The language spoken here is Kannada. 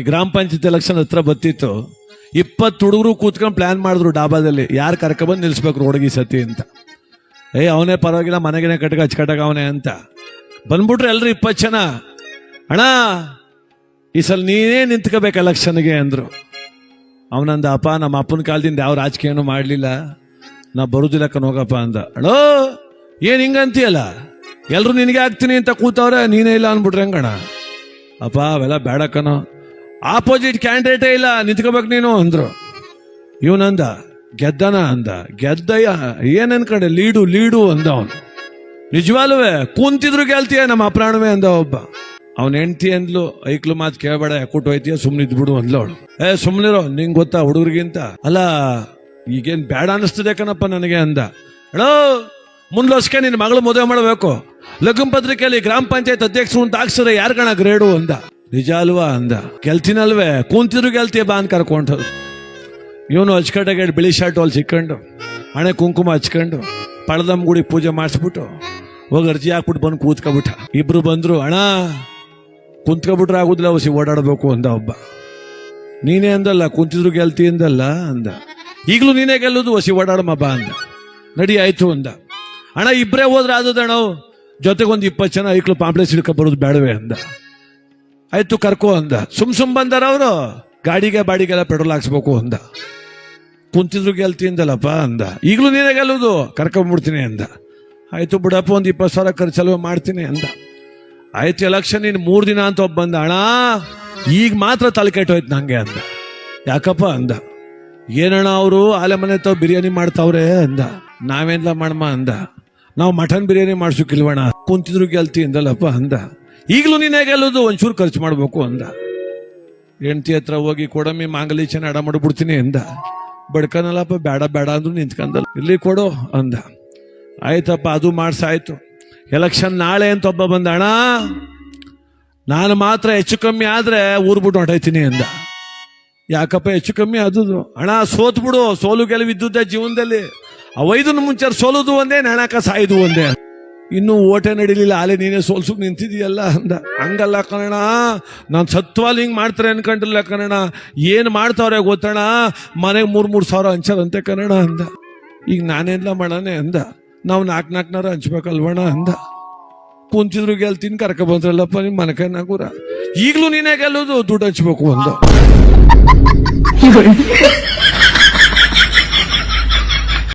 ಗ್ರಾಮ ಪಂಚಾಯತ್ ಎಲೆಕ್ಷನ್ ಹತ್ರ ಬತ್ತಿತ್ತು ಇಪ್ಪತ್ತು ಹುಡುಗರು ಕೂತ್ಕೊಂಡು ಪ್ಲಾನ್ ಮಾಡಿದ್ರು ಡಾಬಾದಲ್ಲಿ. ಯಾರು ಕರ್ಕೊಬಂದು ನಿಲ್ಸ್ಬೇಕು ರೋಡ್ಗೆ ಸತಿ ಅಂತ. ಏ, ಅವನೇ ಪರವಾಗಿಲ್ಲ, ಮನೆಗೇನೆ ಕಟ್ಕ ಹಚ್ಕಟ್ಟಾಗ ಅವನೇ ಅಂತ. ಬಂದ್ಬಿಟ್ರೆ ಎಲ್ರು ಇಪ್ಪತ್ತು ಜನ. ಅಣ್ಣ, ಈ ಸಲ ನೀನೇ ನಿಂತ್ಕೋಬೇಕು ಎಲೆಕ್ಷನ್ಗೆ ಅಂದರು. ಅವನಂದ, ಅಪ್ಪ, ನಮ್ಮ ಅಪ್ಪನ ಕಾಲದಿಂದ ಯಾವ ರಾಜಕೀಯನೂ ಮಾಡಲಿಲ್ಲ. ನಾ ಬರುದಿಲ್ಲ ಹೋಗಪ್ಪ, ಅಂದ. ಅಳೋ ಏನು ಹಿಂಗಂತೀಯಲ್ಲ? ಎಲ್ಲರೂ ನಿನಗೆ ಆಗ್ತೀನಿ ಅಂತ ಕೂತವ್ರೆ, ನೀನೇ ಇಲ್ಲ ಅಂದ್ಬಿಟ್ರೆ ಹೆಂಗಣ ಅಪ್ಪ, ಅವೆಲ್ಲ ಬೇಡ ಕಣೋ. ಆಪೋಸಿಟ್ ಕ್ಯಾಂಡಿಡೇಟೇ ಇಲ್ಲ, ನಿಂತ್ಕೋಬೇಕು ನೀನು ಅಂದ್ರು. ಇವನಂದ, ಗೆದ್ದನ ಅಂದ. ಗೆದ್ದಯ್ಯ ಏನ್ ಕಡೆ? ಲೀಡು ಲೀಡು ಅಂದ ಅವನು. ನಿಜವಾಲುವೆ ಕುಂತಿದ್ರು ಗೆಲ್ತೀಯ ನಮ್ಮ ಅಪ್ರಾಣವೇ ಅಂದ ಒಬ್ಬ. ಅವನ ಹೆಂಡತಿ ಅಂದ್ಲು ಐಕ್ಲು ಮಾತು ಕೇಳಬೇಡ ಕೊಟ್ಟು ಹೋಯ್ತೀಯ ಸುಮ್ಮನೆ ಇದ್ಬಿಡು ಅಂದ್ಲು ಅವಳು. ಏ ಸುಮ್ಮನಿರೋ ನಿಂಗೆ ಗೊತ್ತಾ ಹುಡುಗರಿಗಿಂತ? ಅಲ್ಲ, ಈಗೇನ್ ಬೇಡ ಅನಿಸ್ತದೆ ಕಣಪ್ಪ ನನಗೆ ಅಂದ. ಹೇಳೋ ಮುಂದ್ಲೋಸ್ಕೆ ನಿನ್ನ ಮಗಳು ಮದುವೆ ಮಾಡಬೇಕು. ಲಗ್ನ ಪತ್ರಿಕೆಯಲ್ಲಿ ಗ್ರಾಮ ಪಂಚಾಯತ್ ಅಧ್ಯಕ್ಷರು ಅಂತ ಹಾಕ್ಸಿದ್ರೆ ಯಾರು ಕಣ ಗ್ರೇಡು ಅಂದ. ನಿಜ ಅಲ್ವಾ ಅಂದ. ಗೆಲ್ತೀನಲ್ವೇ? ಕುಂತಿದ್ರು ಗೆಲ್ತೀಯ ಬಾ ಅಂತ ಕರ್ಕೊಂಡು ಇವನು ಹಚ್ಕಟ್ಟಾಗ ಬಿಳಿ ಶರ್ಟ್ ಅಲ್ಲಿ ಸಿಕ್ಕೊಂಡು, ಹಣೆ ಕುಂಕುಮ ಹಚ್ಕೊಂಡು ಪಳದಮ್ ಗುಡಿ ಪೂಜೆ ಮಾಡಿಸ್ಬಿಟ್ಟು, ಹೋಗಿ ಅರ್ಜಿ ಹಾಕ್ಬಿಟ್ಟು ಬಂದು ಕೂತ್ಕೊಬಿಟ್ಟ. ಇಬ್ರು ಬಂದ್ರು, ಅಣ್ಣ, ಕುಂತ್ಕೊಬಿಟ್ರೆ ಆಗುದಿಲ್ಲ ಅವಸಿ ಓಡಾಡಬೇಕು ಅಂದ ಒಬ್ಬ. ನೀನೇ ಅಂದಲ್ಲ, ಕುಂತಿದ್ರು ಗೆಲ್ತಿ ಅಂದಲ್ಲ ಅಂದ. ಈಗಲೂ ನೀನೇ ಗೆಲ್ಲೋದು ಹೊಸಿ ಬಾ ಅಂದ. ನಡಿ, ಆಯ್ತು ಅಂದ. ಅಣ್ಣ ಇಬ್ಬರೇ ಹೋದ್ರೆ ಆದದಣ್ಣ ಜೊತೆಗೊಂದು ಇಪ್ಪತ್ತು ಜನ ಐಕ್ಳು ಪಾಂಪ್ಲೆಸ್ ಹಿಡ್ಕೊ ಬರೋದು ಬೇಡವೇ ಅಂದ. ಆಯ್ತು ಕರ್ಕೋ ಅಂದ. ಸುಮ್ ಸುಮ್ ಬಂದಾರ ಅವರು. ಗಾಡಿಗೆ ಬಾಡಿಗೆಲ್ಲ ಪೆಟ್ರೋಲ್ ಹಾಕ್ಸ್ಬೇಕು ಅಂದ. ಕುಂತಿದ್ರು ಗೆಲ್ತಿ ಅಂದ. ಈಗಲೂ ನೀನೇ ಗೆಲ್ಲೋದು? ಕರ್ಕೊಂಬಿಡ್ತೀನಿ ಅಂದ. ಆಯ್ತು ಬಿಡಪ್ಪ, ಒಂದು ಇಪ್ಪತ್ತು ಸಾವಿರ ಖರ್ಚಲ್ವ ಮಾಡ್ತೀನಿ ಅಂದ. ಆಯ್ತು ಎಲೆಕ್ಷನ್ ಇನ್ನು ಮೂರು ದಿನ ಅಂತ ಒಬ್ಬ ಬಂದ, ಅಣ್ಣ, ಈಗ ಮಾತ್ರ ತಲೆ ಕೆಟ್ಟೋಯ್ತು ನಂಗೆ ಅಂದ. ಯಾಕಪ್ಪ ಅಂದ. ಏನಣ್ಣ ಅವರು ಆಲೆ ಮನೆ ತಾವ್ ಬಿರಿಯಾನಿ ಮಾಡ್ತಾವ್ರೆ ಅಂದ. ನಾವೇನ್ಲ ಮಾಡಮ್ಮ ಅಂದ. ನಾವು ಮಟನ್ ಬಿರಿಯಾನಿ ಮಾಡ್ಸೋಕಿಲ್ವಣ ಕುಂತಿದ್ರು ಗೆಲ್ತಿ ಅಂದಲ್ಲಪ್ಪ ಅಂದ. ಈಗಲೂ ನೀನೇ ಗೆಲ್ಲೋದು ಒಂಚೂರು ಖರ್ಚು ಮಾಡಬೇಕು ಅಂದ. ಹೆಂಡತಿ ಹತ್ರ ಹೋಗಿ ಕೊಡಮ್ಮಿ ಮಾಂಗಲಿ ಚೆನ್ನ ಅಡ ಮಾಡಿಬಿಡ್ತೀನಿ ಅಂದ. ಬಡ್ಕನಲ್ಲಪ್ಪ ಬೇಡ ಬೇಡ ಅಂದ್ರು ನಿಂತ್ಕಂದಲ್ಲ. ಇಲ್ಲಿ ಕೊಡು ಅಂದ. ಆಯ್ತಪ್ಪ, ಅದು ಮಾಡ್ಸಾಯ್ತು. ಎಲೆಕ್ಷನ್ ನಾಳೆ ಅಂತ ಒಬ್ಬ ಬಂದ, ಅಣ್ಣ, ನಾನು ಮಾತ್ರ ಹೆಚ್ಚು ಕಮ್ಮಿ ಆದ್ರೆ ಊರ್ ಬಿಟ್ಟು ಹೊಂಟೈತೀನಿ ಅಂದ. ಯಾಕಪ್ಪ ಹೆಚ್ಚು ಕಮ್ಮಿ ಆದದು? ಅಣ್ಣ, ಸೋತ್ಬಿಡು, ಸೋಲು ಗೆಲುವಿದ್ದುದ್ದೆ ಜೀವನದಲ್ಲಿ. ಅವೈದನ ಮುಂಚೆ ಸೋಲುದು ಒಂದೇ ನೆಣಕ ಸಾಯ್ದು ಒಂದೇ. ಇನ್ನು ಓಟೆ ನಡೀಲಿಲ್ಲ. ಆಲೆ ನೀನೇ ಸೋಲ್ಸು ನಿಂತಿದೀಯಲ್ಲ ಅಂದ. ಹಂಗಲ್ಲ ಕಣ ನಾನು ಸತ್ವಾಲ್ ಹಿಂಗೆ ಮಾಡ್ತಾರೆ ಅನ್ಕೊಂಡಿಲ್ಲ ಕನ್ನಡ ಏನು ಮಾಡ್ತಾವ್ರೆ ಗೊತ್ತಣ ಮನೆಗೆ ಮೂರು ಮೂರು ಸಾವಿರ ಹಂಚದಂತೆ ಕನ್ನಡ ಅಂದ. ಈಗ ನಾನೆಲ್ಲ ಮಾಡನೆ ಅಂದ. ನಾವು ನಾಲ್ಕು ನಾಲ್ಕನಾರ ಹಂಚ್ಬೇಕಲ್ವಣ ಅಂದ. ಕುಂಚಿದ್ರು ಗೆಲ್ತೀನಿ, ಕರ್ಕ ಬಂದ್ರಲ್ಲಪ್ಪ ನಿಮ್ಮ ಮನಕ ನಾಗೂರ ಈಗಲೂ ನೀನೇ ಗೆಲ್ಲೋದು, ದುಡ್ಡು ಹಂಚ್ಬೇಕು ಒಂದು